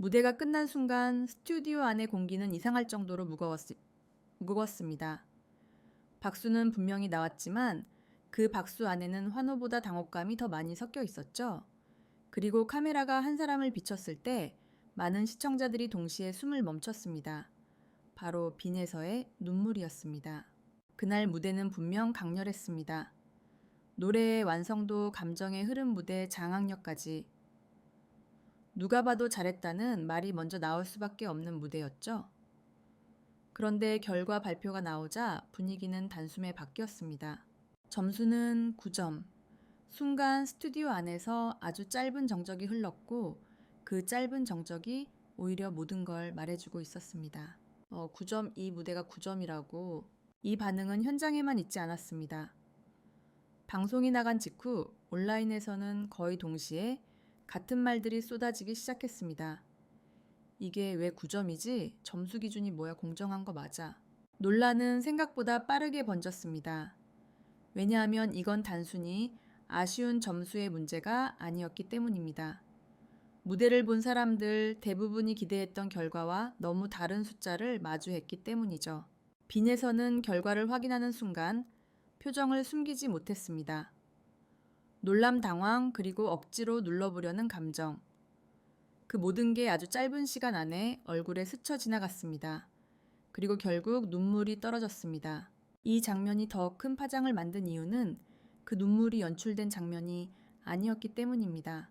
무대가 끝난 순간 스튜디오 안의 공기는 이상할 정도로 무거웠, 무거웠습니다. 박수는 분명히 나왔지만 그 박수 안에는 환호보다 당혹감이 더 많이 섞여 있었죠. 그리고 카메라가 한 사람을 비췄을 때 많은 시청자들이 동시에 숨을 멈췄습니다. 바로 빈에서의 눈물이었습니다. 그날 무대는 분명 강렬했습니다. 노래의 완성도, 감정의 흐름 무대, 장악력까지 누가 봐도 잘했다는 말이 먼저 나올 수밖에 없는 무대였죠. 그런데 결과 발표가 나오자 분위기는 단숨에 바뀌었습니다. 점수는 9점. 순간 스튜디오 안에서 아주 짧은 정적이 흘렀고 그 짧은 정적이 오히려 모든 걸 말해주고 있었습니다. 어, 9점, 이 무대가 9점이라고 이 반응은 현장에만 있지 않았습니다. 방송이 나간 직후 온라인에서는 거의 동시에 같은 말들이 쏟아지기 시작했습니다. 이게 왜 9점이지? 점수 기준이 뭐야? 공정한 거 맞아. 논란은 생각보다 빠르게 번졌습니다. 왜냐하면 이건 단순히 아쉬운 점수의 문제가 아니었기 때문입니다. 무대를 본 사람들 대부분이 기대했던 결과와 너무 다른 숫자를 마주했기 때문이죠. 빈에서는 결과를 확인하는 순간 표정을 숨기지 못했습니다. 놀람 당황 그리고 억지로 눌러보려는 감정. 그 모든 게 아주 짧은 시간 안에 얼굴에 스쳐 지나갔습니다. 그리고 결국 눈물이 떨어졌습니다. 이 장면이 더 큰 파장을 만든 이유는 그 눈물이 연출된 장면이 아니었기 때문입니다.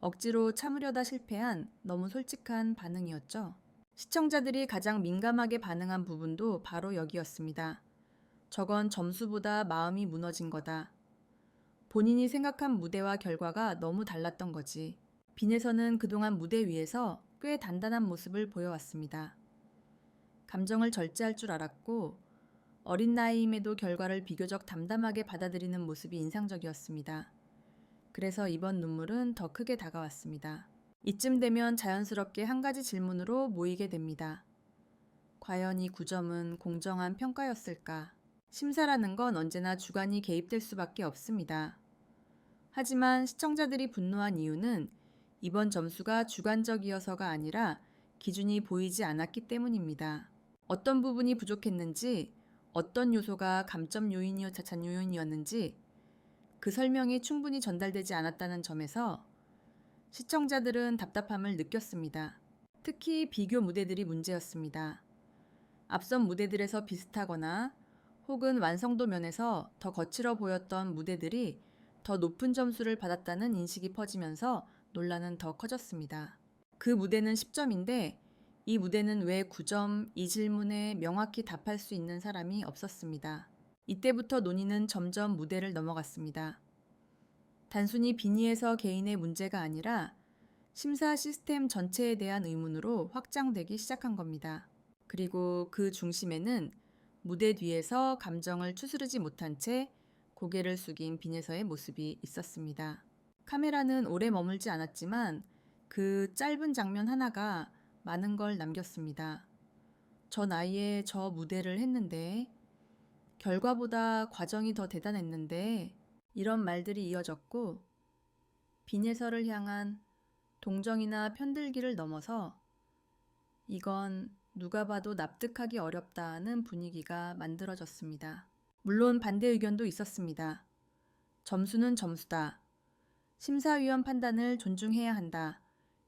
억지로 참으려다 실패한 너무 솔직한 반응이었죠. 시청자들이 가장 민감하게 반응한 부분도 바로 여기였습니다. 저건 점수보다 마음이 무너진 거다. 본인이 생각한 무대와 결과가 너무 달랐던 거지. 빈에서는 그동안 무대 위에서 꽤 단단한 모습을 보여왔습니다. 감정을 절제할 줄 알았고 어린 나이임에도 결과를 비교적 담담하게 받아들이는 모습이 인상적이었습니다. 그래서 이번 눈물은 더 크게 다가왔습니다. 이쯤 되면 자연스럽게 한 가지 질문으로 모이게 됩니다. 과연 이 9점은 공정한 평가였을까? 심사라는 건 언제나 주관이 개입될 수밖에 없습니다. 하지만 시청자들이 분노한 이유는 이번 점수가 주관적이어서가 아니라 기준이 보이지 않았기 때문입니다. 어떤 부분이 부족했는지, 어떤 요소가 감점 요인이어 자찬 요인이었는지 그 설명이 충분히 전달되지 않았다는 점에서 시청자들은 답답함을 느꼈습니다. 특히 비교 무대들이 문제였습니다. 앞선 무대들에서 비슷하거나 혹은 완성도 면에서 더 거칠어 보였던 무대들이 더 높은 점수를 받았다는 인식이 퍼지면서 논란은 더 커졌습니다. 그 무대는 10점인데 이 무대는 왜 9점 이 질문에 명확히 답할 수 있는 사람이 없었습니다. 이때부터 논의는 점점 무대를 넘어갔습니다. 단순히 비니에서 개인의 문제가 아니라 심사 시스템 전체에 대한 의문으로 확장되기 시작한 겁니다. 그리고 그 중심에는 무대 뒤에서 감정을 추스르지 못한 채 고개를 숙인 빈에서의 모습이 있었습니다. 카메라는 오래 머물지 않았지만 그 짧은 장면 하나가 많은 걸 남겼습니다. 저 나이에 저 무대를 했는데, 결과보다 과정이 더 대단했는데, 이런 말들이 이어졌고, 빈예서를 향한 동정이나 편들기를 넘어서 이건 누가 봐도 납득하기 어렵다는 분위기가 만들어졌습니다. 물론 반대 의견도 있었습니다. 점수는 점수다. 심사위원 판단을 존중해야 한다.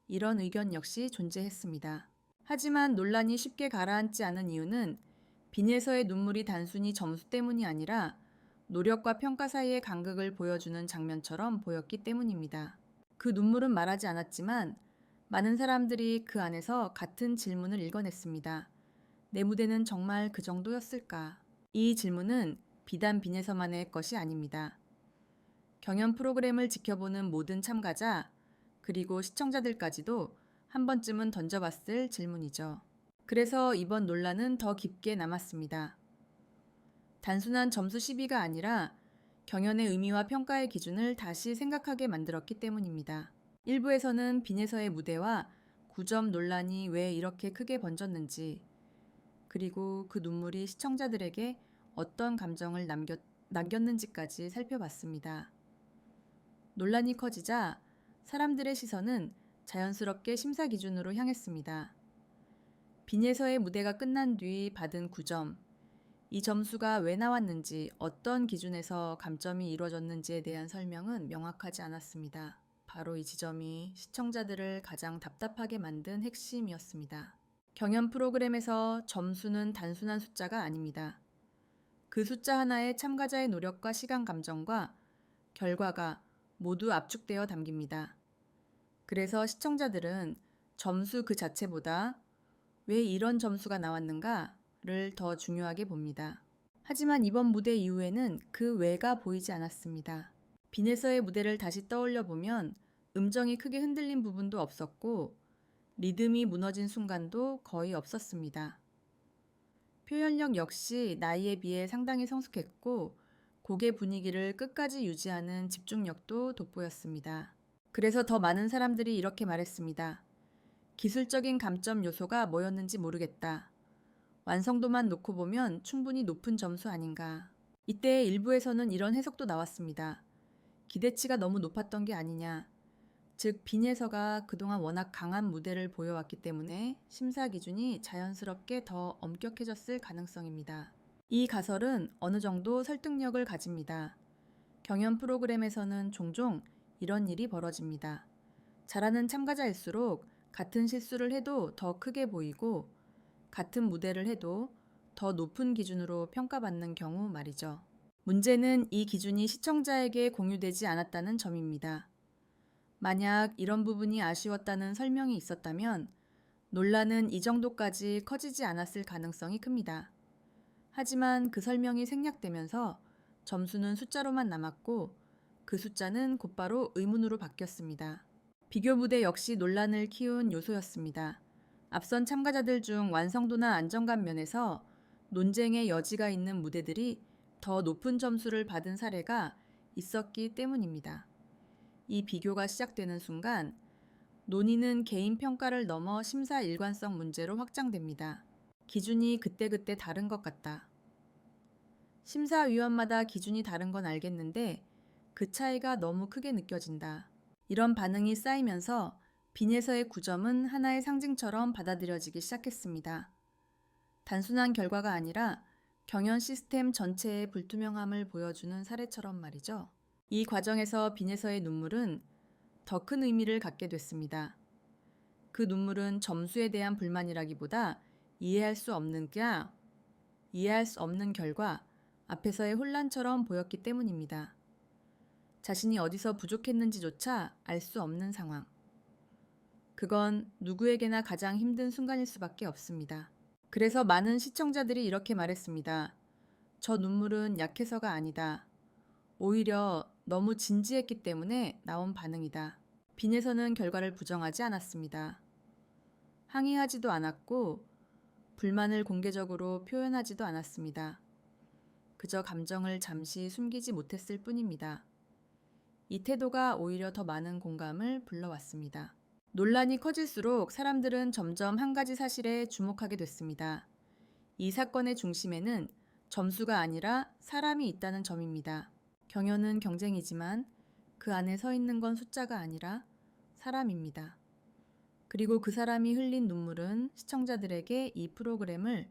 이런 의견 역시 존재했습니다. 하지만 논란이 쉽게 가라앉지 않은 이유는 빈에서의 눈물이 단순히 점수 때문이 아니라 노력과 평가 사이의 간극을 보여주는 장면처럼 보였기 때문입니다. 그 눈물은 말하지 않았지만 많은 사람들이 그 안에서 같은 질문을 읽어냈습니다. 내 무대는 정말 그 정도였을까? 이 질문은 비단 빈에서만의 것이 아닙니다. 경연 프로그램을 지켜보는 모든 참가자, 그리고 시청자들까지도 한 번쯤은 던져봤을 질문이죠. 그래서 이번 논란은 더 깊게 남았습니다. 단순한 점수 시비가 아니라 경연의 의미와 평가의 기준을 다시 생각하게 만들었기 때문입니다. 일부에서는 빈에서의 무대와 9점 논란이 왜 이렇게 크게 번졌는지, 그리고 그 눈물이 시청자들에게 어떤 감정을 남겼, 남겼는지까지 살펴봤습니다. 논란이 커지자 사람들의 시선은 자연스럽게 심사 기준으로 향했습니다. 빈에서의 무대가 끝난 뒤 받은 9점. 이 점수가 왜 나왔는지, 어떤 기준에서 감점이 이루어졌는지에 대한 설명은 명확하지 않았습니다. 바로 이 지점이 시청자들을 가장 답답하게 만든 핵심이었습니다. 경연 프로그램에서 점수는 단순한 숫자가 아닙니다. 그 숫자 하나에 참가자의 노력과 시간 감정과 결과가 모두 압축되어 담깁니다. 그래서 시청자들은 점수 그 자체보다 왜 이런 점수가 나왔는가를 더 중요하게 봅니다. 하지만 이번 무대 이후에는 그 왜가 보이지 않았습니다. 빈에서의 무대를 다시 떠올려 보면 음정이 크게 흔들린 부분도 없었고 리듬이 무너진 순간도 거의 없었습니다. 표현력 역시 나이에 비해 상당히 성숙했고 곡의 분위기를 끝까지 유지하는 집중력도 돋보였습니다. 그래서 더 많은 사람들이 이렇게 말했습니다. 기술적인 감점 요소가 뭐였는지 모르겠다. 완성도만 놓고 보면 충분히 높은 점수 아닌가. 이때 일부에서는 이런 해석도 나왔습니다. 기대치가 너무 높았던 게 아니냐. 즉, 빈에서가 그동안 워낙 강한 무대를 보여왔기 때문에 심사 기준이 자연스럽게 더 엄격해졌을 가능성입니다. 이 가설은 어느 정도 설득력을 가집니다. 경연 프로그램에서는 종종 이런 일이 벌어집니다. 잘하는 참가자일수록 같은 실수를 해도 더 크게 보이고 같은 무대를 해도 더 높은 기준으로 평가받는 경우 말이죠. 문제는 이 기준이 시청자에게 공유되지 않았다는 점입니다. 만약 이런 부분이 아쉬웠다는 설명이 있었다면 논란은 이 정도까지 커지지 않았을 가능성이 큽니다. 하지만 그 설명이 생략되면서 점수는 숫자로만 남았고 그 숫자는 곧바로 의문으로 바뀌었습니다. 비교 무대 역시 논란을 키운 요소였습니다. 앞선 참가자들 중 완성도나 안정감 면에서 논쟁의 여지가 있는 무대들이 더 높은 점수를 받은 사례가 있었기 때문입니다. 이 비교가 시작되는 순간 논의는 개인 평가를 넘어 심사 일관성 문제로 확장됩니다. 기준이 그때그때 다른 것 같다. 심사위원마다 기준이 다른 건 알겠는데 그 차이가 너무 크게 느껴진다. 이런 반응이 쌓이면서 빈에서의 9점은 하나의 상징처럼 받아들여지기 시작했습니다. 단순한 결과가 아니라 경연 시스템 전체의 불투명함을 보여주는 사례처럼 말이죠. 이 과정에서 빈에서의 눈물은 더 큰 의미를 갖게 됐습니다. 그 눈물은 점수에 대한 불만이라기보다 이해할 수 없는 게 이해할 수 없는 결과 앞에서의 혼란처럼 보였기 때문입니다. 자신이 어디서 부족했는지조차 알 수 없는 상황. 그건 누구에게나 가장 힘든 순간일 수밖에 없습니다. 그래서 많은 시청자들이 이렇게 말했습니다. 저 눈물은 약해서가 아니다. 오히려 너무 진지했기 때문에 나온 반응이다. 빈에서는 결과를 부정하지 않았습니다. 항의하지도 않았고 불만을 공개적으로 표현하지도 않았습니다. 그저 감정을 잠시 숨기지 못했을 뿐입니다. 이 태도가 오히려 더 많은 공감을 불러왔습니다. 논란이 커질수록 사람들은 점점 한 가지 사실에 주목하게 됐습니다. 이 사건의 중심에는 점수가 아니라 사람이 있다는 점입니다. 경연은 경쟁이지만 그 안에 서 있는 건 숫자가 아니라 사람입니다. 그리고 그 사람이 흘린 눈물은 시청자들에게 이 프로그램을